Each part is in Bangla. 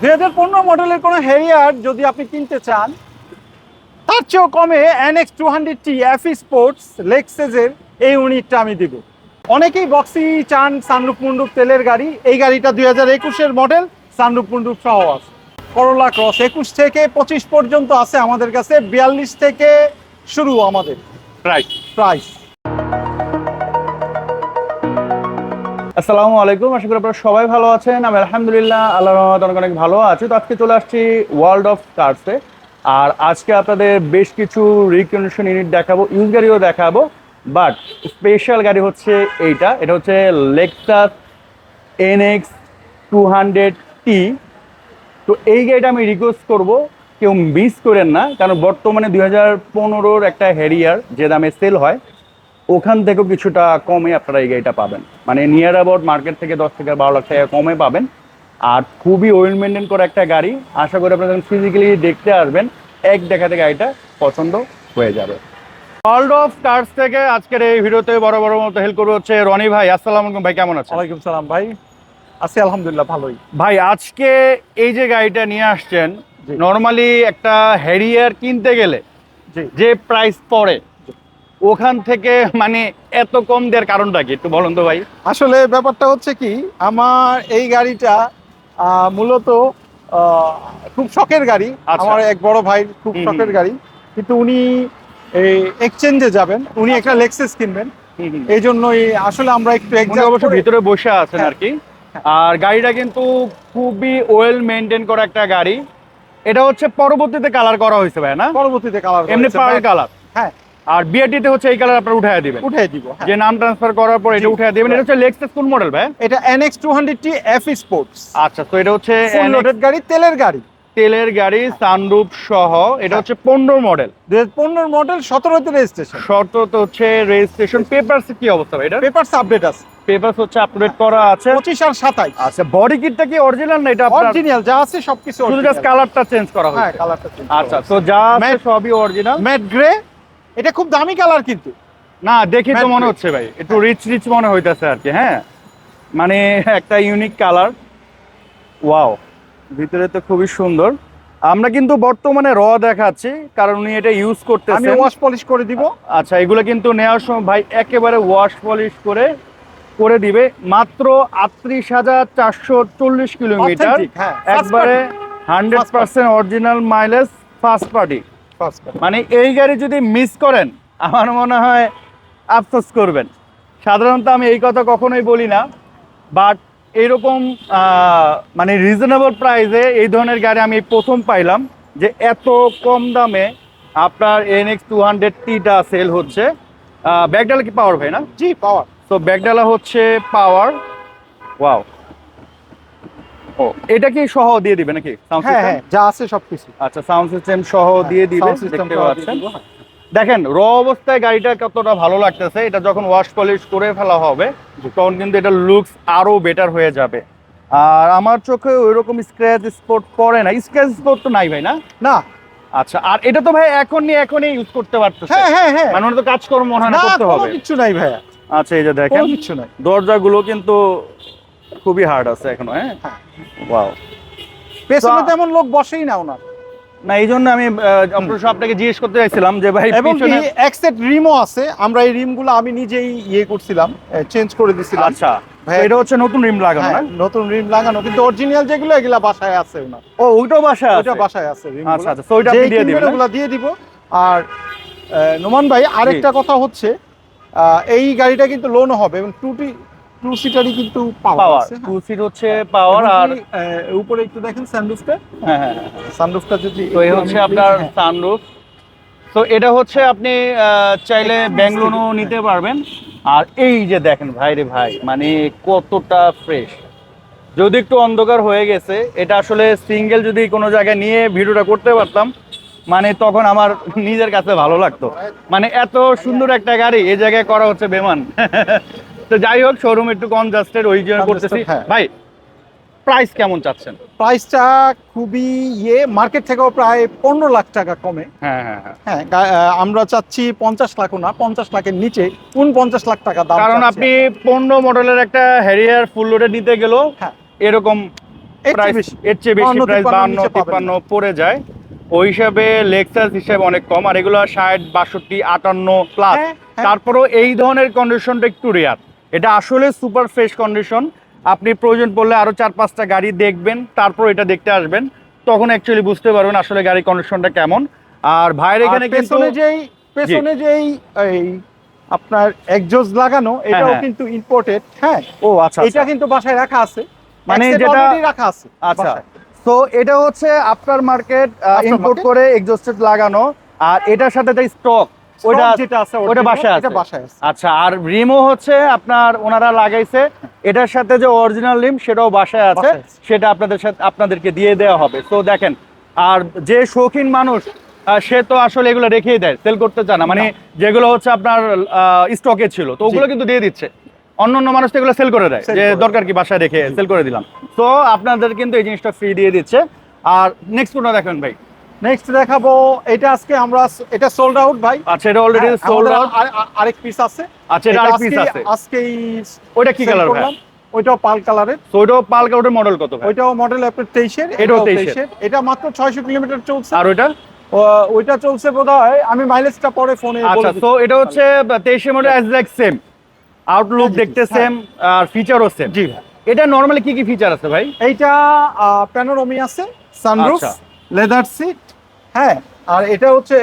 দুই হাজার পনেরো মডেলের কোনো হেরিয়ার যদি আপনি কিনতে চান তার চেয়েও কমে NX two hundred T F sports লেক্সেজের এই ইউনিটটা আমি দিব। অনেকেই বক্সি চান সানরুপ মুন্ডুপ তেলের গাড়ি এই গাড়িটা দুই হাজার একুশের মডেল সানরুপ মুন্ডুপ সহ আছে। করোলা ক্রস একুশ থেকে পঁচিশ পর্যন্ত আছে আমাদের কাছে বিয়াল্লিশ থেকে শুরু আমাদের। রাইট প্রাইস আসসালামু আলাইকুম। আশা করি আপনারা সবাই ভালো আছেন। আমি আলহামদুলিল্লাহ আল্লাহ রহমত অনেক অনেক ভালো আছি। তো আজকে চলে আসছি ওয়ার্ল্ড অফ কার্সে আর আজকে আপনাদের বেশ কিছু রিকন্ডিশন ইউনিট দেখাবো ইউজ গাড়িও দেখাবো। বাট স্পেশাল গাড়ি হচ্ছে এইটা। এটা হচ্ছে Lexus NX two hundred T তো এই গাড়িটা আমি রিকোয়েস্ট করব, কেউ মিস করেন না। কারণ বর্তমানে দুই হাজার পনেরোর একটা হ্যারিয়ার যে দামে সেল হয় ওখান থেকেও কিছুটা কমে আপনারা এই গাড়িটা পাবেন। মানে নিয়ার অ্যাবাউট মার্কেট থেকে দশ থেকে বারো লাখ টাকা কমে পাবেন। আর খুবই ওয়েল মেনটেন করা একটা গাড়ি। আশা করি আপনারা যখন ফিজিক্যালি দেখতে আসবেন এক দেখাতে গাড়িটা পছন্দ হয়ে যাবে। ওয়ার্ল্ড অফ কার্স থেকে আজকের এই ভিডিওতে বড় বড় মতো হেল্প করব হচ্ছে রনি ভাই। আসসালাম আলাইকুম ভাই কেমন আছেন? ওয়ালাইকুম সালাম ভাই। আছি আলহামদুলিল্লাহ ভালোই। ভাই আজকে এই যে গাড়িটা নিয়ে আসছেন। নর্মালি একটা হ্যারিয়ার কিনতে গেলে যে প্রাইস পড়ে ওখান থেকে মানে এত কম দেওয়ার কারণটা কি? একটু বলুন তো ভাই। আসলে ব্যাপারটা হচ্ছে কি আমার এই গাড়িটা মূলত খুব শখের গাড়ি। আচ্ছা। আমার এক বড় ভাই খুব শখের গাড়ি। কিন্তু উনি এক্সচেঞ্জে যাবেন। উনি একটা লেক্সেস কিনবেন। এই জন্যই আসলে আমরা একটু অবশ্য ভিতরে বসে আছেন হ্যাঁ। আর কি আর গাড়িটা কিন্তু খুবই ওয়েল মেনটেন করা একটা গাড়ি। এটা হচ্ছে পরবর্তীতে কালার করা হয়েছে ভাই না? পরবর্তীতে কালার এমনি পার কালার হ্যাঁ। আর বিআরটিতে হচ্ছে এই কালার আপনারা উঠায় দিবেন। উঠে দিব হ্যাঁ। যে নাম ট্রান্সফার করার পর এটা। উঠায় দিবেন। এটা হচ্ছে লেক্সাস কোন মডেল ভাই? এটা এনএক্স টু এফ স্পোর্টস আচ্ছা তো এটা হচ্ছে ফুল লোডেড গাড়ি তেলের গাড়ি। তেলের গাড়ি সানরুফ সহ। এটা হ্যাঁ। হচ্ছে পনেরো মডেল পনেরো মডেল সতেরোতে রেজিস্ট্রেশন শর্ত তো হচ্ছে রেজিস্ট্রেশন পেপারস কি অবস্থা ভাই এটা? পেপারস আপডেট আছে। পেপারস হচ্ছে আপডেট করা আছে। পঁচিশ আর সাতাইশ। আচ্ছা বডি কিটটা কি অরিজিনাল না এটা অরিজিনাল যা আছে সবকিছু শুধু জাস্ট কালারটা চেঞ্জ করা হ্যাঁ হয়েছে কালারটা আচ্ছা তো যা আছে সবই অরিজিনাল ম্যাট গ্রে এটা খুব দামি কালার কিন্তু। না দেখি তো মনে হচ্ছে ভাই। একটু রিচ রিচ মনে হইতাছে আর কি হ্যাঁ? মানে একটা ইউনিক কালার ওয়াও ভিতরে তো খুবই সুন্দর। আমরা কিন্তু বর্তমানে র দেখাচ্ছি কারণ উনি এটা ইউজ আমি ওয়াশ পলিশ করে দিব। আচ্ছা এগুলো কিন্তু নেওয়ার সময় ভাই একেবারে ওয়াশ পলিশ করে করে দিবে। মাত্র আটত্রিশ হাজার চারশো চল্লিশ কিলোমিটার। হ্যাঁ, একবারে hundred percent original mileage first party মানে এই গাড়ি যদি মিস করেন আমার মনে হয় আফসোস করবেন। সাধারণত আমি এই কথা কখনোই বলি না বাট এইরকম মানে রিজনেবল প্রাইসে এই ধরনের গাড়ি আমি প্রথম পাইলাম যে এত কম দামে আপনার এনএক্স টু হান্ড্রেড টিটা সেল হচ্ছে। ব্যাগডালা কি পাওয়ার ভাই না? জি পাওয়ার তো ব্যাগডালা হচ্ছে পাওয়ার ওয়াও ও এটা কি সহ দিয়ে দিবে নাকি? হ্যাঁ হ্যাঁ যা আছে সবকিছু। আচ্ছা সাউন্ড সিস্টেম সহ দিয়ে দিবে দেখতে পাচ্ছেন। হ্যাঁ। দেখেন র অবস্থায় গাড়িটা কতটা ভালো লাগতেছে এটা যখন ওয়াশ পলিশ করে ফেলা হবে তখন কিন্তু এটা লুকস আরও বেটার হয়ে যাবে। আর আমার চোখে ওইরকম স্ক্র্যাচ স্পট পড়ে না। স্ক্র্যাচ স্পট তো নাই ভাই না? না। আচ্ছা আর এটা তো ভাই এখনই এখনই ইউজ করতে পারতেছে। হ্যাঁ হ্যাঁ হ্যাঁ। মানে তো কাজকর্ম মনে হয় করতে হবে। কিছু নাই ভাইয়া। আচ্ছা এই যে দেখেন কিছু নাই। দরজাগুলো কিন্তু খুবই হার্ড আছে এখনও হ্যাঁ? হ্যাঁ। ওয়াও পেছনে তেমন লোক বসেই না ওনার। না এই জন্য আমি আপনাকে জিজ্ঞেস করতে চাইছিলাম যে ভাই এবং কি পিছনে এক রিমও আছে। আমরা এই রিমগুলো আমি নিজেই ইয়ে করছিলাম চেঞ্জ করে দিছিলাম। আচ্ছা। এটা হচ্ছে নতুন রিম লাগানো হ্যাঁ, না? নতুন রিম লাগানো কিন্তু অরিজিনাল যেগুলো এগুলা বাসায় আছে ওনার। ও ওইটাও বাসা ওটা বাসায় আছে রিম আচ্ছা আচ্ছা আপনি দিয়ে দিবেন না? ওগুলা দিয়ে দিব। আর নোমান ভাই আরেকটা কথা হচ্ছে এই গাড়িটা কিন্তু লোনও হবে এবং টুটি টু সিটারই কিন্তু পাওয়ার টু সিট হচ্ছে পাওয়ার আর উপরে একটু দেখেন সানরুফটা হ্যাঁ হ্যাঁ হ্যাঁ। সানরুফটা যদি তো এই হচ্ছে আপনার হ্যাঁ, সানরুফ তো এটা হচ্ছে আপনি চাইলে মিস্ত্রি, লোনও হ্যাঁ। নিতে পারবেন। আর এই যে দেখেন ভাই রে ভাই মানে কতটা ফ্রেশ যদি একটু অন্ধকার হয়ে গেছে এটা আসলে সিঙ্গেল যদি কোনো জায়গায় নিয়ে ভিডিওটা করতে পারতাম মানে তখন আমার নিজের কাছে ভালো লাগতো। মানে এত সুন্দর একটা গাড়ি এই জায়গায় করা হচ্ছে বেমান। তো যাই হোক শোরুম একটু কম কনজাস্টেড ওই জন্য করতেছি। হ্যাঁ। ভাই প্রাইস কেমন চাচ্ছেন? প্রাইসটা খুবই ইয়ে মার্কেট থেকেও প্রায় পনেরো লাখ টাকা কমে। হ্যাঁ হ্যাঁ হ্যাঁ। হ্যাঁ আমরা চাচ্ছি পঞ্চাশ লাখও না পঞ্চাশ লাখের নিচে উনপঞ্চাশ লাখ টাকা দাম কারণ আপনি পনেরো মডেলের একটা হ্যারিয়ার ফুল লোডে নিতে গেলেও হ্যাঁ। এরকম এর চেয়ে প্রাইস বেশি। এর চেয়ে বেশি 52, প্রাইস বান্ন তিপ্পান্ন পড়ে যায়। ওই হিসাবে লেক্সাস হিসাবে অনেক কম আর এগুলো ষাট বাষট্টি আটান্ন প্লাস। তারপরেও এই ধরনের কন্ডিশনটা একটু রেয়ার এটা আসলে সুপার ফ্রেশ কন্ডিশন। আপনি প্রয়োজন পড়লে আরও চার পাঁচটা গাড়ি দেখবেন তারপর এটা দেখতে আসবেন। তখন অ্যাকচুয়ালি বুঝতে পারবেন আসলে গাড়ির কন্ডিশনটা কেমন। আর ভাইয়ের এখানে কিন্তু পেছনে যেই পেছনে যেই এই আপনার একজোজ লাগানো এটাও হ্যাঁ। কিন্তু ইম্পোর্টেড হ্যাঁ? ও আচ্ছা এটা কিন্তু বাসায় রাখা আছে। মানে যেটা- রাখা আছে আচ্ছা। তো এটা হচ্ছে আফটার মার্কেট ইম্পোর্ট? করে এক্সস্টেড লাগানো। আর এটার সাথে যে স্টক ওটা যেটা আছে ওটা বাসায় আছে। বাসায় আছে। আচ্ছা আর রিমও হচ্ছে আপনার ওনারা লাগাইছে। এটার সাথে যে অরিজিনাল রিম সেটাও বাসায় আছে। সেটা আপনাদের সাথে আপনাদেরকে দিয়ে দেওয়া হবে। তো দেখেন আর যে শৌখিন মানুষ সে তো আসলে এগুলো রেখেই দেয় সেল করতে চায় না। মানে যেগুলো হচ্ছে আপনার স্টকে ছিল তো ওগুলো কিন্তু দিয়ে দিচ্ছে। অন্য অন্য মানুষ এগুলো সেল করে দেয়। যে দরকার কি বাসায় রেখে সেল করে দিলাম। তো আপনাদের কিন্তু এই জিনিসটা ফ্রি দিয়ে দিচ্ছে। আর নেক্সট কোনটা দেখেন ভাই। নেক্সট দেখাবো এটা আজকে আমরা এটা সোল্ড আউট ভাই। আচ্ছা এটা অলরেডি সোল্ড আউট আর- আর- আরেক পিস আছে। আচ্ছা এটা আরেক পিস আছে। আজকেই ওইটা কি কালার ভাই? ওইটাও পাল কালারের তো ওইটাও পালকা ওটার মডেল কত ভাই? ওইটাও মডেল আপনার তেইশের এটাও 23 এর। এটা মাত্র ছয়শো কিলোমিটার চলছে। আর ওইটা? ওইটা চলছে বোধ হয় আমি মাইলেজটা পরে ফোনে আচ্ছা তো এটা হচ্ছে তেইশে model as like same outlook দেখতে। সেম আর ফিচারও সেম জি। এটা নরমালি কি কি ফিচার আছে ভাই? এইটা প্যানোরমি আছে সানরুফ। Leather seat. হ্যাঁ আর এটা হচ্ছে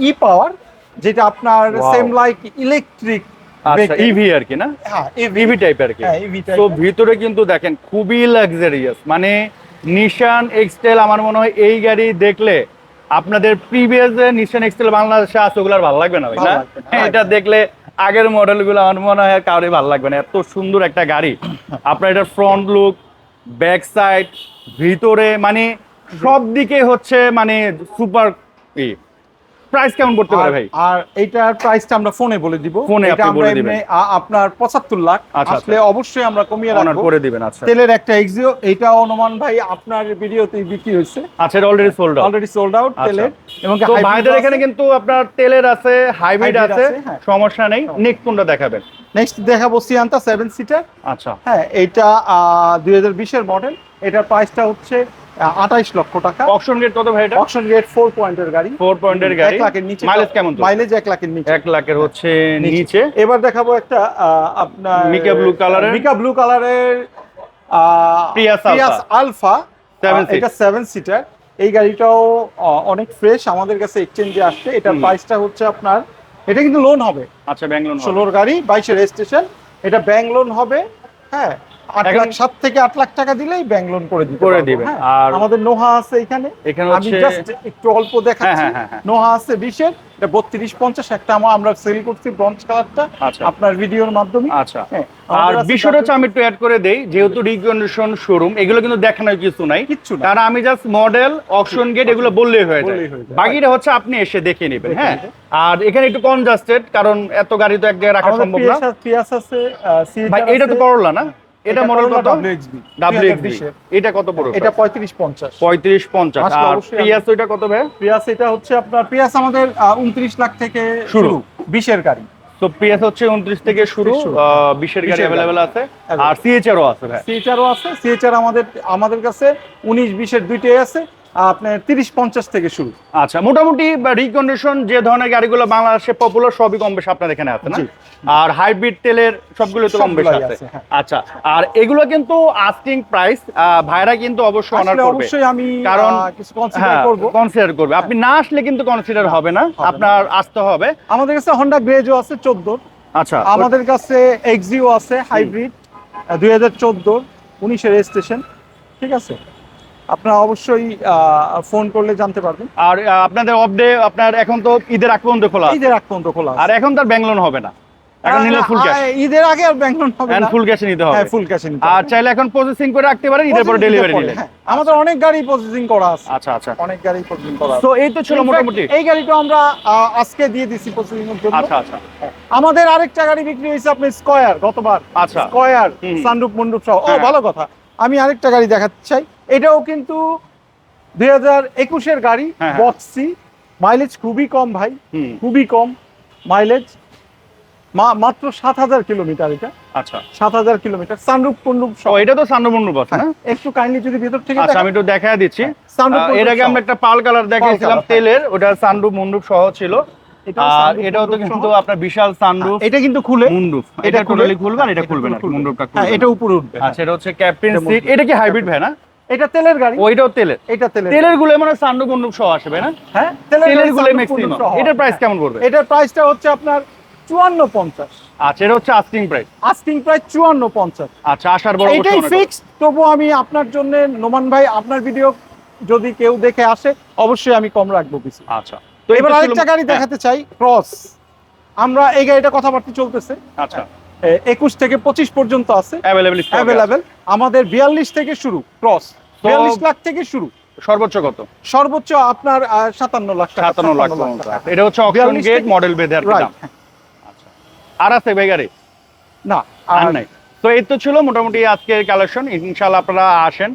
ই পাওয়ার যেটা আপনার সেম লাইক ইলেকট্রিক আচ্ছা ইভি আর কি না? হ্যাঁ ইভি টাইপের আর কি। হ্যাঁ তো ভিতরে কিন্তু দেখেন খুবই লাক্সারিয়াস মানে নিশান এক্সটেল আমার মনে হয় এই গাড়ি দেখলে আপনাদের প্রিভিয়াস যে নিশান এক্সটেল বাংলাদেশে আছে ওগুলো ভালো লাগবে না ভাই না? হ্যাঁ, এটা দেখলে আগের মডেলগুলো আমার মনে হয় আর কারোরই ভালো লাগবে না। এত সুন্দর একটা গাড়ি। আপনার এটা ফ্রন্ট লুক ব্যাক সাইড ভিতরে মানে সব দিকে হচ্ছে মানে সুপার প্রাইস কেমন করতে পারে ভাই? আর এইটার প্রাইসটা আমরা ফোনে বলে দিব। ফোনে আপনি বলে দিবেন। আপনার পঁচাত্তর লাখ। আচ্ছা, আসলে অবশ্যই আমরা কমিয়ে রাখব। করে দিবেন আচ্ছা। তেলের একটা এক্সিও এটা অনুমান ভাই আপনার ভিডিওতে বিক্রি হয়েছে। আচ্ছা এটা already sold out already sold out আচ্ছা। তেলের। এবং তো ভাইদের এখানে কিন্তু আপনার তেলের আছে হাইব্রিড আছে হ্যাঁ। সমস্যা নেই। নেক্সট কোনটা দেখাবেন? নেক্সট দেখাবো সিয়ান্তা সেভেন সিটার আচ্ছা। হ্যাঁ দুই হাজার বিশের মডেল এটার প্রাইসটা হচ্ছে আঠাইশ লক্ষ টাকা। অকশন গেট কত ভাই এটা? অপশন রেট ফোর পয়েন্টের গাড়ি। ফোর পয়েন্টের গাড়ি। এক লাখের নিচে মাইলেজ কেমন মাইলেজ এক লাখের নিচে। এক লাখের হচ্ছে নিচে। এবার দেখাবো একটা আপনার মিকা colour এর- মিকা ব্লু কালারের Alpha। আলফা এটা সেভেন সিটার এই গাড়িটাও অনেক ফ্রেশ আমাদের কাছে এক্সচেঞ্জে আসছে। এটার হুম। প্রাইসটা হচ্ছে আপনার এটা কিন্তু লোন হবে। আচ্ছা ব্যাঙ্গলোর ষোলোর গাড়ি বাইশের রেজিস্ট্রেশন এটা ব্যাংক লোন হবে। হ্যাঁ আট লাখ সাত থেকে আট লাখ টাকা দিলেই ব্যাংক লোন করে দিতে করে দিবেন। হ্যাঁ। আর- আমাদের নোহা আছে এখানে। এখানে আমি জাস্ট একটু অল্প দেখাচ্ছি। হ্যাঁ, হ্যাঁ। নোহা আছে বিশের এটা বত্রিশ পঞ্চাশ একটা আমা- আমরা সেল করছি ব্রঞ্জ কালারটা আচ্ছা। আপনার ভিডিওর মাধ্যমে। আচ্ছা। আর বিষয়টা হচ্ছে আমি একটু অ্যাড করে দেই যেহেতু রিকন্ডিশন শোরুম এগুলো কিন্তু দেখানোর কিছু নাই। কিচ্ছু না। কারণ আমি জাস্ট মডেল অকশন গেট এগুলো বললেই হয়ে যায়। বাকিটা হচ্ছে আপনি এসে দেখে নেবেন হ্যাঁ? আর এখানে একটু কনজাস্টেড কারণ এত গাড়ি তো এক জায়গায় রাখা সম্ভব না। পিয়াস পিয়াস আছে ভাই এটা তো করলা না? এটা মডেল কত? WXB, ডাব্লিউ 2020 এর। এটা কত পড়বে? এটা পঁয়ত্রিশ পঞ্চাশ। পঁয়ত্রিশ পঞ্চাশ। আসলে আর অবশ্যই পিয়াস ওইটা কত ভাই? পিয়াস এটা হচ্ছে আপনার পিয়াস আমাদের উনত্রিশ লাখ থেকে শুরু। শুরু বিশের গাড়ি। তো পিয়াস হচ্ছে উনত্রিশ থেকে শুরু বিশের গাড়ি 20 এর গাড়ি। অ্যাভেলেবেল আছে আর সিএচআরও আছে সিএচআরও আছে। সিএচআর আমাদের আমাদের কাছে উনিশ বিশের দুইটাই আছে। আপনার তিরিশ পঞ্চাশ থেকে শুরু। আচ্ছা মোটামুটি রিকন্ডিশন যে ধরনের গাড়িগুলো বাংলাদেশে পপুলার সবই কম বেশি আপনার এখানে আছে না? আর হাইব্রিড তেলের সবগুলো তো কম বেশি আছে। হ্যাঁ। আচ্ছা আর এগুলো কিন্তু আস্কিং প্রাইস ভাইরা কিন্তু অবশ্যই অনার করবে। অবশ্যই আমি কারণ কিছু কনসিডার করব। কনসিডার করবে। আপনি না আসলে কিন্তু কনসিডার হবে না। আপনার আসতে হবে। আমাদের কাছে হন্ডা গ্রেজও আছে চোদ্দ। আচ্ছা আমাদের কাছে এক্সিও আছে হাইব্রিড দুই হাজার চোদ্দ উনিশের রেজিস্ট্রেশন ঠিক আছে? আপনারা অবশ্যই ফোন করলে জানতে পারবেন। আর আপনাদের অফ ডে আপনার এখন তো ঈদের আগ পর্যন্ত খোলা ঈদের আগ পর্যন্ত খোলা আর এখন তার ব্যাংক লোন হবে না। এখন নিলে ফুল ক্যাশ ঈদের আগে আর ব্যাংক লোন হবে না। ফুল ক্যাশে নিতে হবে। হ্যাঁ ফুল ক্যাশে নিতে আর চাইলে এখন প্রসেসিং করে রাখতে পারেন ঈদের পরে ডেলিভারি নিলে। হ্যাঁ। আমাদের অনেক গাড়ি প্রসেসিং করা আছে। আচ্ছা আচ্ছা। অনেক গাড়ি প্রসেসিং করা আছে। তো এই তো ছিল মোটামুটি। এই গাড়িটা আমরা আজকে দিয়ে দিছি প্রসেসিং এর জন্য। আচ্ছা আচ্ছা। আমাদের আরেকটা গাড়ি বিক্রি হয়েছে আপনি স্কয়ার গতবার। আচ্ছা। স্কয়ার হুম। সানরুফ মন্ডুপ সহ। ও হ্যাঁ। ভালো কথা। আমি আরেকটা গাড়ি দেখাতে চাই। এটাও কিন্তু দুই হাজার একুশের গাড়ি হ্যাঁ, হ্যাঁ। বক্সি মাইলেজ খুবই কম ভাই খুবই কম মাইলেজ মাত্র সাত হাজার কিলোমিটার এটা। আচ্ছা। সাত হাজার কিলোমিটার সানরুপ কুন্ডুপ ও এটা তো সান্ডমন্ডপ আছে একটু কাইন্ডলি যদি ভিতর থেকে আচ্ছা আমি একটু দেখা দিচ্ছি। এর আগে আমরা একটা পাল কালার দেখিয়েছিলাম হ্যাঁ। তেলের ওটা সানরুফ মুন্ডুপ সহ ছিল। এটাও আর এটাও তো কিন্তু আপনার বিশাল সানরুফ এটা কিন্তু খুলে। মুন্ডুপ এটা টোটালি খুলবে আর এটা খুলবে না। মুন্ডুপটা হ্যাঁ এটা উপরে উঠবে। আচ্ছা এটা হচ্ছে ক্যাপ্টেন সিট এটা কি হাইব্রিড ভাই না এটা তেলের গাড়ি? ওইটাও তেলের। এটা তেলের তেলেরগুলো মানে সানরুফ মুন্ডুপ সহ আসবে না? হ্যাঁ তেলেরগুলো ম্যাক্সিমাম এটার প্রাইস কেমন পড়বে? এটার প্রাইসটা হচ্ছে আপনার চুয়ান্ন পঞ্চাশ। আচ্ছা এটা হচ্ছে আস্কিং প্রাইস আস্কিং প্রাইস চুয়ান্ন পঞ্চাশ। আচ্স আসার বড় এটাই ফিক্স তবু আমি আপনার জন্য নোমান ভাই আপনার ভিডিও যদি কেউ দেখে আসে অবশ্যই আমি কম রাখব কিছু। আচ্ছা তো এবার আরেকটা গাড়ি হ্যাঁ, দেখাতে চাই ক্রস আমরা এই গাড়িটা কথাবার্তা চলতেছে। আচ্ছা। একুশ থেকে পঁচিশ পর্যন্ত আছে। অ্যাভেলেবল অ্যাভেলেবেল আমাদের বিয়াল্লিশ থেকে শুরু ক্রস বিয়াল্লিশ লাখ থেকে শুরু সর্বোচ্চ কত? সর্বোচ্চ আপনার সাতান্ন লাখ সাতান্ন লাখ এটা হচ্ছে অকশন গেট মডেল বেঁধে দাম। আর আছে গাড়ি না আর নাই। তো এই তো ছিল মোটামুটি আজকের কালেকশন ইনশাল্লাহ আপনারা আসেন।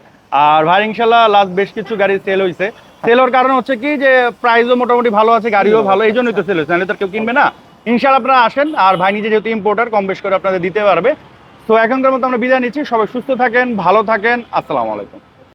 আর ভাই ইনশাল্লাহ লাস্ট বেশ কিছু গাড়ি সেল হয়েছে সেল হওয়ার কারণ হচ্ছে কি যে প্রাইসও মোটামুটি ভালো আছে গাড়িও ভালো এই জন্যই তো সেল হয়েছে নাহলে তো কেউ কিনবে না। ইনশাল্লাহ আপনারা আসেন। আর ভাই নিজে যেহেতু ইম্পোর্টার কম বেশ করে আপনাদের দিতে পারবে। তো এখনকার মতো আমরা বিদায় নিচ্ছি। সবাই সুস্থ থাকেন ভালো থাকেন। আসসালামু আলাইকুম।